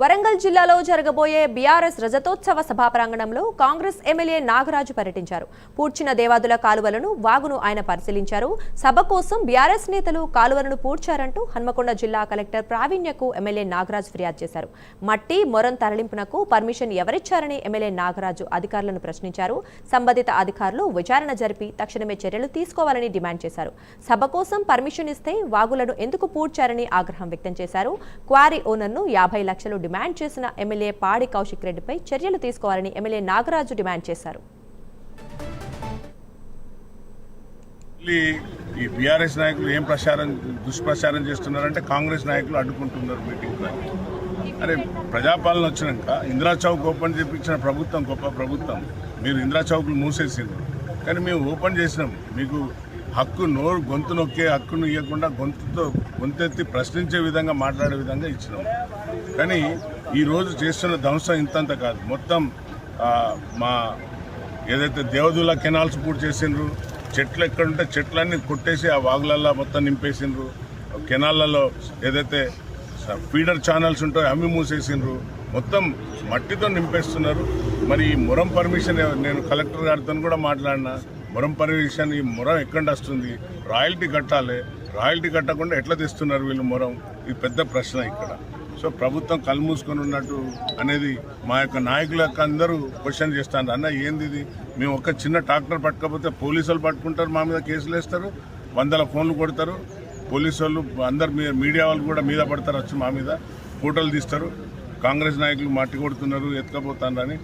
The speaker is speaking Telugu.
వరంగల్ జిల్లాలో జరగబోయే బీఆర్ఎస్ రజతోత్సవ సభా ప్రాంగణంలో కాంగ్రెస్ ఎమ్మెల్యే నాగరాజు పర్యటించారు. పూడ్చిన దేవాదుల కాలువలను వాగును ఆయన పరిశీలించారు. సభ కోసం బీఆర్ఎస్ నేతలు కాలువలను పూడ్చారంటూ హన్మకొండ జిల్లా కలెక్టర్ ప్రావీణ్యకు ఎమ్మెల్యే నాగరాజు ఫిర్యాదు చేశారు. మట్టి మొరం తరలింపునకు పర్మిషన్ ఎవరిచ్చారని ఎమ్మెల్యే నాగరాజు అధికారులను ప్రశ్నించారు. సంబంధిత అధికారులు విచారణ జరిపి తక్షణమే చర్యలు తీసుకోవాలని డిమాండ్ చేశారు. సభ కోసం పర్మిషన్ ఇస్తే వాగులను ఎందుకు పూడ్చారని ఆగ్రహం వ్యక్తం చేశారు. క్వారీ ఓనర్ను యాభై లక్షలు డిమాండ్ చేసిన ఎమ్మెల్యే పాడి కౌశిక్ రెడ్డిపై చర్యలు తీసుకోవాలని ఎమ్మెల్యే నాగరాజు డిమాండ్ చేశారు. ఈ బీఆర్ఎస్ నాయకులు ఏం ప్రచారం దుష్ప్రచారం చేస్తున్నారంటే కాంగ్రెస్ నాయకులు అడ్డుకుంటున్నారు మీటింగ్ అరే ప్రజాపాలన వచ్చినాక ఇందిరా చౌక్ ఓపెన్ చేయించిన ప్రభుత్వం గొప్ప ప్రభుత్వం. మీరు ఇందిరా చౌక్లు మూసేసింది కానీ మేము ఓపెన్ చేసినాం. మీకు హక్కు నోరు గొంతు నొక్కే హక్కును ఇవ్వకుండా గొంతుతో గొంతెత్తి ప్రశ్నించే విధంగా మాట్లాడే విధంగా ఇచ్చినాం. కానీ ఈరోజు చేస్తున్న ధ్వంసం ఇంతంత కాదు. మొత్తం మా ఏదైతే దేవదుల కెనాల్స్ పూర్తి చేసిండ్రు చెట్లు ఎక్కడుంటే చెట్లన్నీ కొట్టేసి ఆ వాగులల్లో మొత్తం నింపేసిండ్రు. కెనాళ్ళలో ఏదైతే ఫీడర్ ఛానల్స్ ఉంటాయో అమ్మి మూసేసిండ్రు. మొత్తం మట్టితో నింపేస్తున్నారు. మరి ఈ మురం పర్మిషన్ నేను కలెక్టర్ గారితో కూడా మాట్లాడినా. మురం పర్యవేక్షణ ఈ మొరం ఎక్కడ వస్తుంది రాయల్టీ కట్టాలి. రాయల్టీ కట్టకుండా ఎట్లా తెస్తున్నారు వీళ్ళు మురం? ఇది పెద్ద ప్రశ్న ఇక్కడ. సో ప్రభుత్వం కలుమూసుకొని మూసుకొని ఉన్నట్టు అనేది మా యొక్క నాయకుల యొక్క అందరూ క్వశ్చన్ చేస్తారు అన్న ఏంది ఇది? మేము ఒక చిన్న ట్రాక్టర్ పట్టుకపోతే పోలీసులు పట్టుకుంటారు మా మీద కేసులు వేస్తారు వందల ఫోన్లు కొడతారు పోలీసు వాళ్ళు అందరు మీ- మీడియా వాళ్ళు కూడా మీద పడతారు వచ్చి మా మీద ఫోటోలు తీస్తారు కాంగ్రెస్ నాయకులు మట్టి కొడుతున్నారు ఎత్తుకపోతానని అని